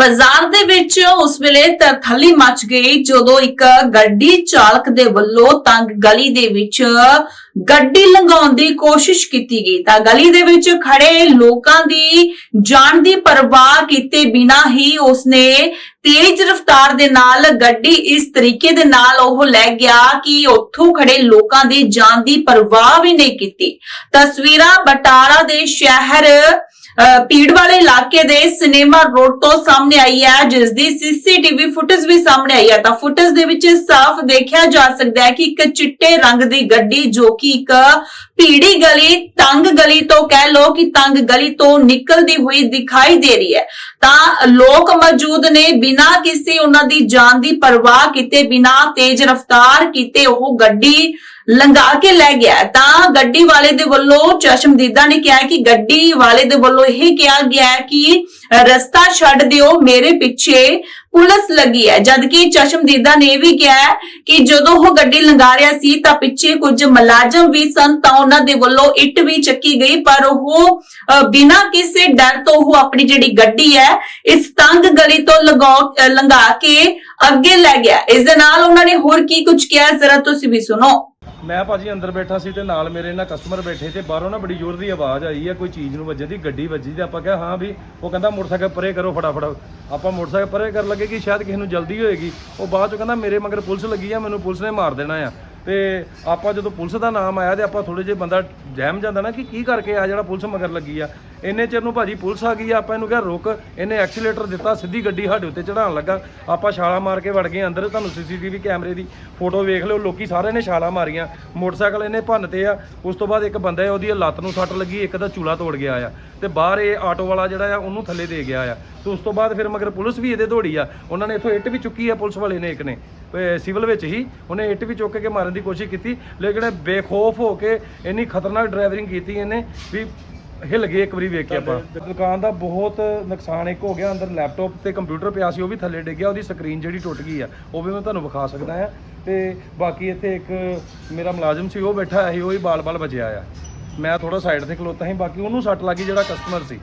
ਬਾਜ਼ਾਰ ਦੇ ਵਿੱਚ ਉਸ ਵੇਲੇ ਤਰਥੱਲੀ ਮਚ ਗਈ ਜਦੋਂ ਇੱਕ ਗੱਡੀ ਚਾਲਕ ਦੇ ਵੱਲੋਂ ਤੰਗ ਗਲੀ ਦੇ ਵਿੱਚ ਗੱਡੀ ਲੰਘਾਉਣ ਦੀ ਕੋਸ਼ਿਸ਼ ਕੀਤੀ ਗਈ। ਤਾਂ ਗਲੀ ਦੇ ਵਿੱਚ ਖੜੇ ਲੋਕਾਂ ਦੀ ਜਾਨ ਦੀ ਪਰਵਾਹ ਕੀਤੇ ਬਿਨਾਂ ਹੀ ਉਸਨੇ ਤੇਜ਼ ਰਫ਼ਤਾਰ ਦੇ ਨਾਲ ਗੱਡੀ ਇਸ ਤਰੀਕੇ ਦੇ ਨਾਲ ਉਹ ਲੈ ਗਿਆ ਕਿ ਉੱਥੋਂ ਖੜੇ ਲੋਕਾਂ ਦੀ ਜਾਨ ਦੀ ਪਰਵਾਹ ਵੀ ਨਹੀਂ ਕੀਤੀ। ਤਸਵੀਰਾਂ ਬਟਾਲਾ ਦੇ ਸ਼ਹਿਰ ਭੀੜ ਵਾਲੇ ਇਲਾਕੇ ਦੇ ਸਿਨੇਮਾ ਰੋਡ ਤੋਂ ਸਾਹਮਣੇ ਆਈ ਹੈ ਜਿਸ ਦੀ ਸੀਸੀਟੀਵੀ ਫੁਟੇਜ ਵੀ ਸਾਹਮਣੇ ਆਈ ਹੈ। ਤਾਂ ਫੁਟੇਜ ਦੇ ਵਿੱਚ ਸਾਫ਼ ਦੇਖਿਆ ਜਾ ਸਕਦਾ ਹੈ ਕਿ ਇੱਕ ਚਿੱਟੇ ਰੰਗ ਦੀ ਗੱਡੀ, ਜੋ ਕਿ ਇੱਕ ਭੀੜੀ ਗਲੀ, ਤੰਗ ਗਲੀ ਤੋਂ ਕਹਿ ਲੋ ਕਿ ਤੰਗ ਗਲੀ ਤੋਂ ਨਿਕਲਦੀ ਹੋਈ ਦਿਖਾਈ ਦੇ ਰਹੀ ਹੈ। ਤਾਂ ਲੋਕ ਮੌਜੂਦ ਨੇ ਬਿਨਾਂ ਕਿਸੇ ਉਹਨਾਂ ਦੀ ਜਾਨ ਦੀ ਪਰਵਾਹ ਕੀਤੇ, ਬਿਨਾਂ ਤੇਜ਼ ਰਫ਼ਤਾਰ ਕੀਤੇ ਉਹ ਗੱਡੀ ਲੰਘਾ ਕੇ ਲੈ ਗਿਆ। ਤਾਂ ਗੱਡੀ ਵਾਲੇ ਦੇ ਵੱਲੋਂ ਚਸ਼ਮਦੀਦਾ ਨੇ ਕਿਹਾ ਕਿ ਗੱਡੀ ਵਾਲੇ ਦੇ ਵੱਲੋਂ ਇਹ ਕਿਹਾ ਗਿਆ ਕਿ ਰਸਤਾ ਛੱਡ ਦਿਓ, ਮੇਰੇ ਪਿੱਛੇ ਪੁਲਿਸ ਲੱਗੀ ਹੈ। ਜਦਕਿ ਚਸ਼ਮਦੀਦਾ ਨੇ ਇਹ ਵੀ ਕਿਹਾ ਕਿ ਜਦੋਂ ਉਹ ਗੱਡੀ ਲੰਘਾ ਰਿਹਾ ਸੀ ਤਾਂ ਪਿੱਛੇ ਕੁਝ ਮੁਲਾਜ਼ਮ ਵੀ ਸਨ, ਤਾਂ ਉਹਨਾਂ ਦੇ ਵੱਲੋਂ ਇੱਟ ਵੀ ਚੱਕੀ ਗਈ, ਪਰ ਉਹ ਬਿਨਾਂ ਕਿਸੇ ਡਰ ਤੋਂ ਉਹ ਆਪਣੀ ਜਿਹੜੀ ਗੱਡੀ ਹੈ, ਇਸ ਤੰਗ ਗਲੀ ਤੋਂ ਲਗਾ ਲੰਘਾ ਕੇ ਅੱਗੇ ਲੈ ਗਿਆ। ਇਸ ਦੇ ਨਾਲ ਉਹਨਾਂ ਨੇ ਹੋਰ ਕੀ ਕੁਝ ਕਿਹਾ, ਜ਼ਰਾ ਤੁਸੀਂ ਵੀ ਸੁਣੋ। ਮੈਂ ਭਾਜੀ ਅੰਦਰ ਬੈਠਾ ਸੀ ਤੇ ਨਾਲ ਮੇਰੇ ਨਾਲ ਕਸਟਮਰ ਬੈਠੇ ਤੇ ਬਾਹਰੋਂ ਨਾ ਬੜੀ ਜ਼ੋਰ ਦੀ ਆਵਾਜ਼ ਆਈ ਆ, ਕੋਈ ਚੀਜ਼ ਨੂੰ ਵੱਜਦੀ ਗੱਡੀ ਵੱਜੀ ਤੇ ਆਪਾਂ ਕਿਹਾ, ਹਾਂ ਵੀ, ਉਹ ਕਹਿੰਦਾ, ਮੋਟਰਸਾਈਕਲ ਪਰੇ ਕਰੋ ਫਟਾਫਟ। ਆਪਾਂ ਮੋਟਰਸਾਈਕਲ ਪਰੇ ਕਰ ਲੱਗੇ ਕਿ ਸ਼ਾਇਦ ਕਿਸੇ ਨੂੰ ਜਲਦੀ ਹੋਏਗੀ। ਉਹ ਬਾਅਦ ਚ ਕਹਿੰਦਾ, ਮੇਰੇ ਮਗਰ ਪੁਲਿਸ ਲੱਗੀ ਆ, ਮੈਨੂੰ ਪੁਲਿਸ ਨੇ ਮਾਰ ਦੇਣਾ ਆ। ਤੇ ਆਪਾਂ ਜਦੋਂ ਪੁਲਿਸ ਦਾ ਨਾਮ ਆਇਆ ਤੇ ਆਪਾਂ ਥੋੜੇ ਜਿਹਾ ਬੰਦਾ ਜਹਿਮ ਜਾਂਦਾ ਨਾ ਕਿ ਕੀ ਕਰਕੇ ਆ ਜਿਹੜਾ ਪੁਲਿਸ ਮਗਰ ਲੱਗੀ ਆ। ਇੰਨੇ ਚਿਰ ਨੂੰ ਭਾਜੀ ਪੁਲਿਸ ਆ ਗਈ ਆ, ਆਪਾਂ ਇਹਨੂੰ ਕਿਹਾ ਰੁਕ, ਇਹਨੇ ਐਕਸੀਲੇਟਰ ਦਿੱਤਾ, ਸਿੱਧੀ ਗੱਡੀ ਸਾਡੇ ਉੱਤੇ ਚੜਾਉਣ ਲੱਗਾ। ਆਪਾਂ ਛਾਲਾ ਮਾਰ ਕੇ ਵੜ ਗਏ ਅੰਦਰ, ਤੁਹਾਨੂੰ ਸੀਸੀਟੀਵੀ ਕੈਮਰੇ ਦੀ ਫੋਟੋ ਵੇਖ ਲਿਓ, ਲੋਕੀ ਸਾਰਿਆਂ ਨੇ ਛਾਲਾ ਮਾਰੀਆਂ। ਮੋਟਰਸਾਈਕਲ ਇਹਨੇ ਭੰਨਤੇ ਆ, ਉਸ ਤੋਂ ਬਾਅਦ ਇੱਕ ਬੰਦਾ ਹੈ ਉਹਦੀ ਲੱਤ ਨੂੰ ਸੱਟ ਲੱਗੀ, ਇੱਕ ਦਾ ਚੂਲਾ ਤੋੜ ਗਿਆ ਆ। ਤੇ ਬਾਹਰ ਇਹ ਆਟੋ ਵਾਲਾ ਜਿਹੜਾ ਆ, ਉਹਨੂੰ ਥੱਲੇ ਦੇ ਗਿਆ ਆ। ਤੇ ਉਸ ਤੋਂ ਬਾਅਦ ਫਿਰ ਮਗਰ ਪੁਲਿਸ ਵੀ ਇਹਦੇ ਦੌੜੀ ਆ। ਉਹਨਾਂ ਨੇ ਇੱਥੋਂ ਇੱਟ ਵੀ ਚੁੱਕੀ ਆ, ਪੁਲਿਸ ਵਾਲੇ ਨੇ ਇੱਕ ਨੇ। ਸਿਵਲ ਵਿੱਚ ਹੀ, ਉਹਨੇ ਇੱਟ ਵੀ ਚੁੱਕ ਕੇ ਮਾਰਨ ਦੀ ਕੋਸ਼ਿਸ਼ ਕੀਤੀ। ਲੇਕਿਨ ਬੇਖੌਫ ਹੋ ਕੇ ਇੰਨੀ ਖਤਰਨਾਕ ਡਰਾਈਵਰਿੰਗ ਕੀਤੀ ਇਹਨੇ, ਵੀ ਹਿੱਲ ਗਏ ਇੱਕ ਵਾਰੀ ਵੇਖ ਕੇ ਆਪਾਂ। ਦੁਕਾਨ ਦਾ ਬਹੁਤ ਨੁਕਸਾਨ ਇੱਕ ਹੋ ਗਿਆ, ਅੰਦਰ ਲੈਪਟਾਪ ਤੇ ਕੰਪਿਊਟਰ ਪਿਆ ਸੀ, ਉਹ ਵੀ ਥੱਲੇ ਡਿੱਗ ਗਿਆ ਉਹਦੀ ਸਕਰੀਨ ਜਿਹੜੀ ਟੁੱਟ ਗਈ ਆ, ਉਹ ਵੀ ਮੈਂ ਤੁਹਾਨੂੰ ਵਿਖਾ ਸਕਦਾ ਆ। ਤੇ ਬਾਕੀ ਇੱਥੇ ਇੱਕ ਮੇਰਾ ਮੁਲਾਜ਼ਮ ਸੀ, ਉਹ ਬੈਠਾ ਹੋਇਆ ਸੀ, ਉਹ ਹੀ ਬਾਲ-ਬਾਲ ਬਚਿਆ ਆ। ਮੈਂ ਥੋੜਾ ਸਾਈਡ ਤੇ ਖਲੋਤਾ ਸੀ, ਬਾਕੀ ਉਹਨੂੰ ਸੱਟ ਲੱਗੀ ਜਿਹੜਾ ਕਸਟਮਰ ਸੀ।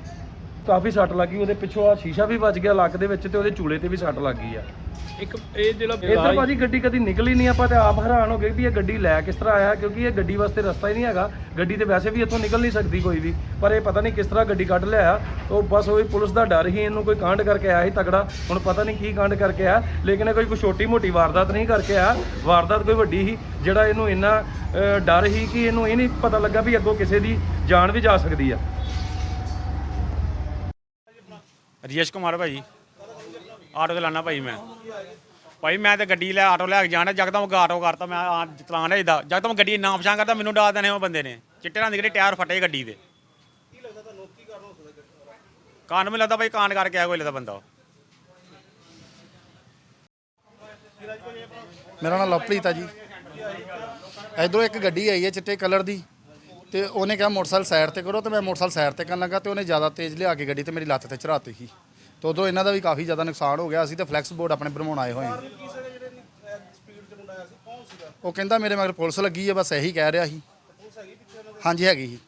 ਕਾਫੀ ਸੱਟ ਲੱਗੀ ਉਹਦੇ ਪਿੱਛੋਂ ਆ ਸ਼ੀਸ਼ਾ ਵੀ ਵੱਜ ਗਿਆ ਲੱਕ ਦੇ ਵਿੱਚ ਤੇ ਉਹਦੇ ਚੂਲੇ ਤੇ ਵੀ ਸੱਟ ਲੱਗ ਗਈ ਆ। ਇੱਕ ਇਹ ਜਿਹੜਾ ਇੱਧਰ ਭਾਜੀ ਗੱਡੀ ਕਦੀ ਨਿਕਲੀ ਨਹੀਂ ਆਪਾਂ ਤੇ ਆਪ ਹੈਰਾਨ ਹੋ ਗਏ ਵੀ ਇਹ ਗੱਡੀ ਲੈ ਕਿਸ ਤਰ੍ਹਾਂ ਆਇਆ ਕਿਉਂਕਿ ਇਹ ਗੱਡੀ ਵਾਸਤੇ ਰਸਤਾ ਹੀ ਨਹੀਂ ਹੈਗਾ। ਗੱਡੀ ਤੇ ਵੈਸੇ ਵੀ ਇੱਥੋਂ ਨਿਕਲ ਨਹੀਂ ਸਕਦੀ ਕੋਈ ਵੀ ਪਰ ਇਹ ਪਤਾ ਨਹੀਂ ਕਿਸ ਤਰ੍ਹਾਂ ਗੱਡੀ ਕੱਢ ਲਿਆ। ਉਹ ਬਸ ਉਹੀ ਪੁਲਿਸ ਦਾ ਡਰ ਹੀ ਇਹਨੂੰ ਕੋਈ ਕਾਂਡ ਕਰਕੇ ਆਇਆ ਸੀ ਤਗੜਾ ਹੁਣ ਪਤਾ ਨਹੀਂ ਕੀ ਕਾਂਡ ਕਰਕੇ ਆਇਆ ਲੇਕਿਨ ਇਹ ਕੋਈ ਕੋਈ ਛੋਟੀ ਮੋਟੀ ਵਾਰਦਾਤ ਨਹੀਂ ਕਰਕੇ ਆਇਆ। ਵਾਰਦਾਤ ਕੋਈ ਵੱਡੀ ਹੀ ਜਿਹੜਾ ਇਹਨੂੰ ਇੰਨਾ ਡਰ ਹੀ ਕਿ ਇਹਨੂੰ ਇਹ ਨਹੀਂ ਪਤਾ ਲੱਗਾ ਵੀ ਅੱਗੋਂ ਕਿਸੇ ਦੀ ਜਾਨ ਵੀ ਜਾ ਸਕਦੀ ਆ। ਰਜੇਸ਼ ਕੁਮਾਰ ਭਾਈ ਆਟੋ ਤੇ ਲਾਣਾ ਭਾਈ ਮੈਂ। ਭਾਈ ਮੈਂ ਤੇ ਗੱਡੀ ਲੈ, ਆਟੋ ਲੈ ਕੇ ਜਾਣਾ ਜਗਦਮ ਆਟੋ ਕਰਤਾ, ਮੈਂ ਆ ਚਲਾਣ ਰਿਹਾ ਜਗਦਮ ਗੱਡੀ ਨਾ ਪਛਾਣ ਕਰਦਾ, ਮੈਨੂੰ ਡਾਲ ਦੇਣੇ ਉਹ ਬੰਦੇ ਨੇ। ਚਿੱਟੇ ਰੰਗ ਦੇ ਜਿਹੜੇ ਟਾਇਰ ਫਟੇ ਗੱਡੀ ਦੇ। ਕੀ ਲੱਗਦਾ ਤੁਹਾਨੂੰ ਕੀ ਕਾਰਨ ਹੋ ਸਕਦਾ ਕਾਰਨ ਮੈਨੂੰ ਲੱਗਦਾ ਭਾਈ ਕਾਂਡ ਕਰਕੇ ਆਇਆ ਕੋਈ ਲੱਗਦਾ ਬੰਦਾ ਮੇਰਾ ਨਾਮ ਲਵਪ੍ਰੀਤ ਆ ਜੀ। ਇਧਰੋਂ ਇੱਕ ਗੱਡੀ ਆਈ ਹੈ ਚਿੱਟੇ ਕਲਰ ਦੀ, ਤੇ ਉਹਨੇ ਕਿਹਾ ਮੋਟਰਸਾਈਕਲ ਸਾਈਡ ਤੇ ਕਰੋ, ਤੇ ਮੈਂ ਮੋਟਰਸਾਈਕਲ ਸਾਈਡ ਤੇ ਕਰਨ ਲੱਗਾ, ਤੇ ਉਹਨੇ ਜ਼ਿਆਦਾ ਤੇਜ਼ ਲਿਆ ਕੇ ਗੱਡੀ ਤੇ ਮੇਰੀ ਲੱਤ ਤੇ ਚੜਾਤੀ ਸੀ। ਤੇ ਉਦੋਂ ਇਹਨਾਂ ਦਾ ਵੀ ਕਾਫੀ ਜ਼ਿਆਦਾ ਨੁਕਸਾਨ ਹੋ ਗਿਆ। ਅਸੀਂ ਤੇ ਫਲੈਕਸ ਬੋਰਡ ਆਪਣੇ ਬਣਵਾਉਣ ਆਏ ਹੋਏ ਹਾਂ। ਉਹ ਕਹਿੰਦਾ ਮੇਰੇ ਮਗਰ ਪੁਲਿਸ ਲੱਗੀ ਹੈ ਬਸ ਇਹੀ ਕਹਿ ਰਿਹਾ ਸੀ। ਹਾਂਜੀ ਹੈਗੀ ਸੀ।